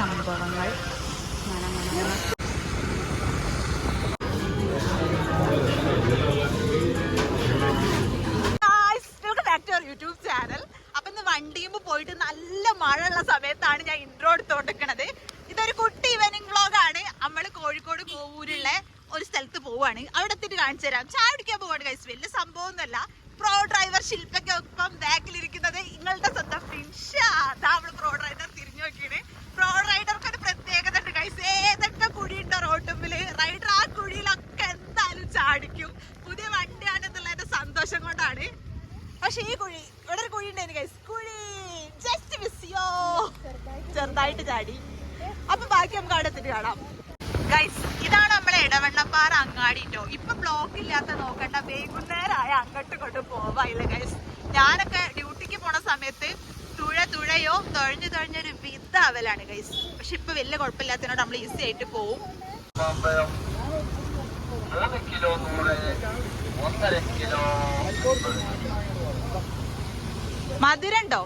സംഭവങ്ങൾ. മണ മണ മണ. യൂട്യൂബ് ചാനൽ അപ്പൊ ഇന്ന് വണ്ടിയും പോയിട്ട് നല്ല മഴ ഉള്ള സമയത്താണ് ഞാൻ ഇൻട്രോ എടുത്തോണ്ടിരിക്കണത്. ഇതൊരു കുട്ടി ഇവനിങ് വ്ളോഗ് ആണ്. നമ്മൾ കോഴിക്കോട് കോവൂരുള്ള ഒരു സ്ഥലത്ത് പോവാണ്. അവിടെ എത്തിയിട്ട് കാണിച്ചു തരാം. ചായ കുടിക്കാൻ പോവാണ് കൈസ് വലിയ സംഭവമൊന്നുമല്ല. പ്രോ ഡ്രൈവർ ശില്പയ്ക്കൊപ്പം ബാക്കിലിരിക്കുന്നത് നിങ്ങളുടെ സ്വന്തം ഫിൻഷ അതാ നമ്മൾ പ്രോ ഡ്രൈവർ തിരിഞ്ഞു നോക്കിയത് പ്രോ റൈഡർക്ക് ഒരു പ്രത്യേകത ഉണ്ട് കൈസ് ഏതൊക്കെ കുഴി ഉണ്ടോ റോട്ടുമ്പിൽ റൈഡർ ആ കുഴിയിലൊക്കെ എന്തായാലും പുതിയ വണ്ടിയാണെന്നുള്ളതിന്റെ സന്തോഷം കൊണ്ടാണ്. പക്ഷെ ഈ കുഴി ഇവിടെ ഒരു കുഴി. ഉണ്ടായിരുന്നു ജസ്റ്റ് മിസ് യോ ചെറുതായിട്ട് ചാടി. അപ്പൊ ബാക്കി നമുക്ക് അവിടെ കാണാം. ഗൈസ് ഇതാണ് നമ്മളെ ഇടവണ്ണപ്പാറ അങ്ങാടി ട്ടോ. ഇപ്പൊ ബ്ലോക്ക് ഇല്ലാത്ത നോക്കണ്ട വൈകുന്നേരമായ അങ്ങോട്ട് കൊണ്ട് പോവായില്ല ഗൈസ് ഞാനൊക്കെ ഡ്യൂട്ടിക്ക് പോണ സമയത്ത് തുഴ തുഴയോ തുഴഞ്ഞു തുഴഞ്ഞൊരു വിധാവലാണ് ഗൈസ് പക്ഷെ ഇപ്പൊ വലിയ കുഴപ്പമില്ലാത്തതിനോട് നമ്മൾ ഈസി ആയിട്ട് പോവും. മൂന്ന് കിലോ നൂറ് ഒന്നര കിലോ മധുരണ്ടോ?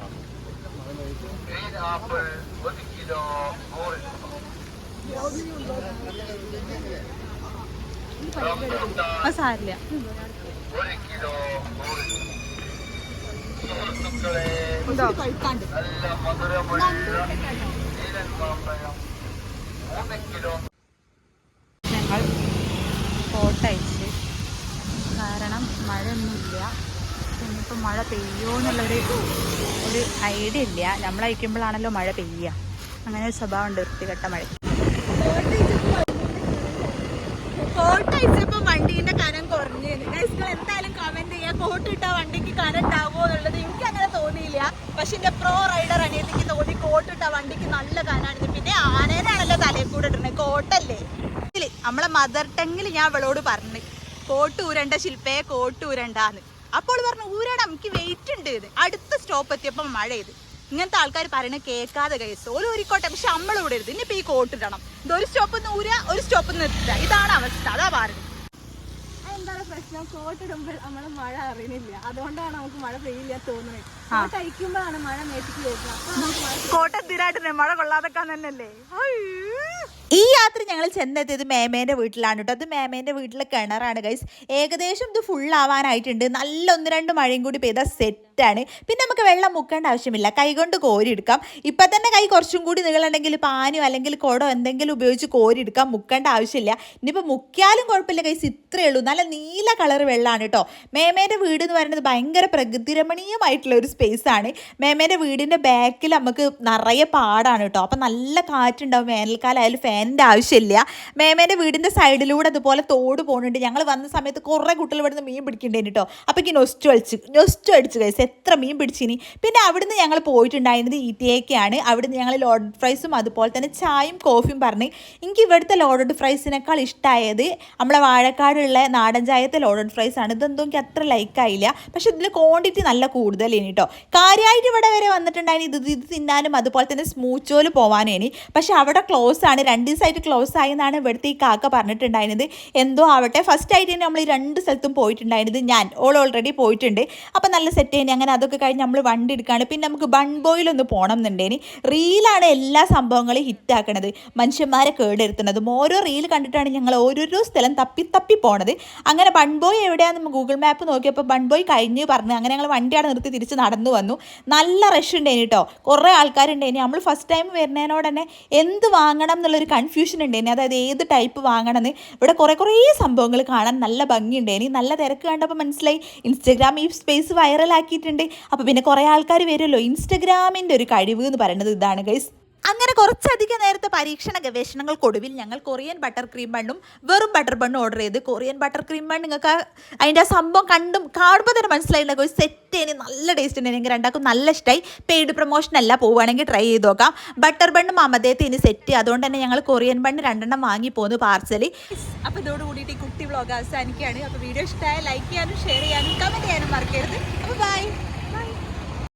ഗ്രീൻ ആപ്പിൾ ഒരു കിലോ നൂറ്. സാരില്ല. ഒരു കിലോ നൂറ്. സുഹൃത്തുക്കളെ നല്ല മധുരമുള്ള നീലൻ മാമ്പഴം. മൂന്ന് കിലോ കാരണം മഴയൊന്നുമില്ല. ഇനിയിപ്പോൾ മഴ പെയ്യുമോ എന്നുള്ളൊരു ഒരു ഐഡിയ ഇല്ല. നമ്മൾ അയക്കുമ്പോഴാണല്ലോ മഴ പെയ്യുക. അങ്ങനെ ഒരു സ്വഭാവം വൃത്തികെട്ട മഴ. ഫോട്ടോ അയച്ചപ്പോൾ വണ്ടീന്റെ കനം കുറഞ്ഞു എന്തായാലും കമന്റ് ചെയ്യുക. കോട്ട് ഇട്ട വണ്ടിക്ക് കനം ഉണ്ടാവുമോ എന്നുള്ളത് എനിക്ക് അങ്ങനെ തോന്നിയില്ല. പക്ഷെ എന്റെ പ്രോ റൈഡർ അനിയത്തിക്ക് തോന്നി കോട്ട് ഇട്ട വണ്ടിക്ക് നല്ല കനാണിത് പിന്നെ ആനേനാണല്ലോ തലയിൽ കൂടെ ഇടുന്നത്. കോട്ടല്ലേ? നമ്മളെ മദർ ടങ്ങിൽ ഞാൻ അവളോട് പറഞ്ഞു. കോട്ട് ഊരണ്ട ശില്പയെ കോട്ട് ഊരണ്ടാന്ന് അപ്പോൾ പറഞ്ഞു ഊരടാ എനിക്ക് വെയിറ്റ് ഉണ്ട് ഇത്. അടുത്ത സ്റ്റോപ്പ് എത്തിയപ്പോൾ മഴ ചെയ്ത് ഇങ്ങനത്തെ ആൾക്കാർ പറയണ കേൾക്കാതെ കഴിച്ചു ഓരോ ഊരിക്കോട്ടെ പക്ഷെ നമ്മൾ ഇരുത് ഇനിയിപ്പോൾ ഈ കോട്ട് ഇടണം. ഇത് ഒരു സ്റ്റോപ്പ് നിന്ന് ഊരുക ഒരു സ്റ്റോപ്പ് നിർത്തുക ഇതാണ് അവസ്ഥ അതാ പറഞ്ഞത്. എന്താണ് പ്രശ്നം? കോട്ടിടുമ്പോൾ നമ്മൾ മഴ അറിയുന്നില്ല. അതുകൊണ്ടാണ് നമുക്ക് മഴ പെയ്യില്ല തോന്നുന്നത്. കോട്ട് അയക്കുമ്പോഴാണ് മഴ മേടിച്ചിട്ട് വരുന്നത്. കോട്ട കോട്ടത്തിരായിട്ട് മഴ കൊള്ളാതൊക്കെ തന്നെയല്ലേ? ഈ യാത്ര ഞങ്ങൾ ചെന്നെത്തിയത് മേമേന്റെ വീട്ടിലാണ് കേട്ടോ. അത് മേമേന്റെ വീട്ടിലെ കിണറാണ് ഗൈസ് ഏകദേശം ഇത് ഫുൾ ആവാനായിട്ടുണ്ട്. നല്ല ഒന്ന് രണ്ട് മഴയും കൂടി പെയ്താൽ സെറ്റാണ് പിന്നെ നമുക്ക് വെള്ളം മുക്കേണ്ട ആവശ്യമില്ല. കൈകൊണ്ട് കോരിയെടുക്കാം. ഇപ്പം തന്നെ കൈ കുറച്ചും കൂടി നീളുണ്ടെങ്കിൽ പാനോ അല്ലെങ്കിൽ കുടോ എന്തെങ്കിലും ഉപയോഗിച്ച് കോരിയെടുക്കാം. മുക്കേണ്ട ആവശ്യമില്ല. ഇനിയിപ്പോൾ മുക്കിയാലും കുഴപ്പമില്ല കൈസ്. ഇത്രയേ ഉള്ളൂ. നല്ല നീല കളർ വെള്ളമാണ് കേട്ടോ. മേമേന്റെ വീട് എന്ന് പറയുന്നത് ഭയങ്കര പ്രകൃതിരമണീയമായിട്ടുള്ള ഒരു സ്പേസ് ആണ്. മേമേന്റെ വീടിന്റെ ബാക്കിൽ നമുക്ക് നിറയെ പാടാണ് കേട്ടോ. അപ്പം നല്ല കാറ്റുണ്ടാവും വേനൽക്കാലം ആയാലും ഫാനിന്റെ ആവശ്യമില്ല. മേമേന്റെ വീടിന്റെ സൈഡിലൂടെ അതുപോലെ തോട് പോകുന്നുണ്ട്. ഞങ്ങൾ വന്ന സമയത്ത് കുറേ കുട്ടികൾ ഇവിടുന്ന് മീൻ പിടിക്കേണ്ടി കേട്ടോ. അപ്പോൾ എനിക്ക് നൊസ്റ്റു അടിച്ച്. നൊസ്റ്റു അടിച്ച് കഴിച്ച് എത്ര മീൻ പിടിച്ചിനി? പിന്നെ അവിടുന്ന് ഞങ്ങൾ പോയിട്ടുണ്ടായിരുന്നത് ഈറ്റിയേക്കാണ്. അവിടുന്ന് ഞങ്ങൾ ലോഡഡ് ഫ്രൈസും അതുപോലെ തന്നെ ചായയും കോഫിയും പറഞ്ഞ്. എനിക്ക് ഇവിടുത്തെ ലോഡഡ് ഫ്രൈസിനേക്കാൾ ഇഷ്ടമായത് നമ്മളെ വാഴക്കാടുള്ള നാടൻ ചായത്തെ ലോഡഡ് ഫ്രൈസ് ആണ്. ഇതെന്തോ എനിക്ക് അത്ര ലൈക്കായില്ല പക്ഷെ ഇതിൽ ക്വാണ്ടിറ്റി നല്ല കൂടുതലേനി കേട്ടോ കാര്യമായിട്ട് ഇവിടെ വരെ വന്നിട്ടുണ്ടായിരുന്നു ഇത് ഇത് തിന്നാനും അതുപോലെ തന്നെ സ്മൂച്ചോൽ പോവാനേനി. പക്ഷെ അവിടെ ക്ലോസ് ആണ്. രണ്ട് ദിവസമായിട്ട് ക്ലോസ് ആയി എന്നാണ് ഇവിടുത്തെ ഈ കാക്ക പറഞ്ഞിട്ടുണ്ടായിരുന്നത്. എന്തോ ആവട്ടെ. ഫസ്റ്റ് ആയിട്ട് തന്നെ നമ്മൾ ഈ രണ്ട് സ്ഥലത്തും പോയിട്ടുണ്ടായിരുന്നത് ഞാൻ. ഓൾ ഓൾറെഡി പോയിട്ടുണ്ട്. അപ്പം നല്ല സെറ്റ് അങ്ങനെ അതൊക്കെ കഴിഞ്ഞ് നമ്മൾ വണ്ടി എടുക്കുകയാണ് പിന്നെ നമുക്ക് ബൺ ബോയിലൊന്ന് പോകണം എന്നുണ്ടേനി റീലാണ് എല്ലാ സംഭവങ്ങളും ഹിറ്റാക്കണത്. മനുഷ്യന്മാരെ കേടെടുത്തുന്നതും ഓരോ റീൽ കണ്ടിട്ടാണ് ഞങ്ങൾ ഓരോരോ സ്ഥലം തപ്പി തപ്പി പോണത്. അങ്ങനെ ബൺ ബൺബോയ് എവിടെയാണെന്ന് ഗൂഗിൾ മാപ്പ് നോക്കിയപ്പോൾ ബൺ ബോയ് കഴിഞ്ഞ് പറഞ്ഞു അങ്ങനെ ഞങ്ങൾ വണ്ടിയാണ് നിർത്തി തിരിച്ച് നടന്നു വന്നു. നല്ല റഷ് ഉണ്ടേനി കേട്ടോ കുറേ ആൾക്കാരുണ്ടേനി. നമ്മൾ ഫസ്റ്റ് ടൈം വരുന്നതിനോട് തന്നെ എന്ത് വാങ്ങണം എന്നുള്ളൊരു കൺഫ്യൂഷൻ ഉണ്ടേനി. അതായത് ഏത് ടൈപ്പ് വാങ്ങണമെന്ന് ഇവിടെ കുറേ കുറേ സംഭവങ്ങൾ കാണാൻ നല്ല ഭംഗിയുണ്ടേനി. നല്ല തിരക്ക് കണ്ടപ്പോൾ മനസ്സിലായി. ഇൻസ്റ്റഗ്രാം ഈ സ്പേസ് വൈറലാക്കിയിട്ടുണ്ട് അപ്പോൾ പിന്നെ കുറേ ആൾക്കാർ വരുമല്ലോ. ഇൻസ്റ്റഗ്രാമിന്റെ ഒരു കഴിവ് എന്ന് പറയുന്നത് ഇതാണ് ഗൈസ് അങ്ങനെ കുറച്ചധികം പരീക്ഷണ ഗവേഷണങ്ങൾക്കൊടുവിൽ ഞങ്ങൾ കൊറിയൻ ബട്ടർ ക്രീം ബണ്ണും വെറും ബട്ടർ ബണ്ണും ഓർഡർ ചെയ്ത് കൊറിയൻ ബട്ടർ ക്രീം ബണ്ണ് നിങ്ങൾക്ക് അതിന്റെ ആ സംഭവം കണ്ടും കാണുമ്പോൾ തന്നെ മനസ്സിലായിട്ടുണ്ടാകും ഒരു സെറ്റ് ഇനി നല്ല ടേസ്റ്റ് ഉണ്ട്. എനിക്ക് രണ്ടാക്കും നല്ല ഇഷ്ടമായി പെയ്ഡ് പ്രൊമോഷൻ അല്ല പോവുകയാണെങ്കിൽ ട്രൈ ചെയ്ത് നോക്കാം. ബട്ടർ ബണ്ണും അമതേത്ത് ഇനി സെറ്റ് അതുകൊണ്ട് തന്നെ ഞങ്ങൾ കൊറിയൻ ബണ്ണ് രണ്ടെണ്ണം വാങ്ങി പോകുന്നു പാർസൽ അപ്പോൾ ഇതോട് കൂടിയിട്ട് ഈ കുട്ടി വ്ളോഗ് അവസാനിക്കുകയാണ്. അപ്പോൾ വീഡിയോ ഇഷ്ടമായ ലൈക്ക് ചെയ്യാനും ഷെയർ ചെയ്യാനും കമന്റ് ചെയ്യാനും മറക്കരുത്. അപ്പോൾ ബൈ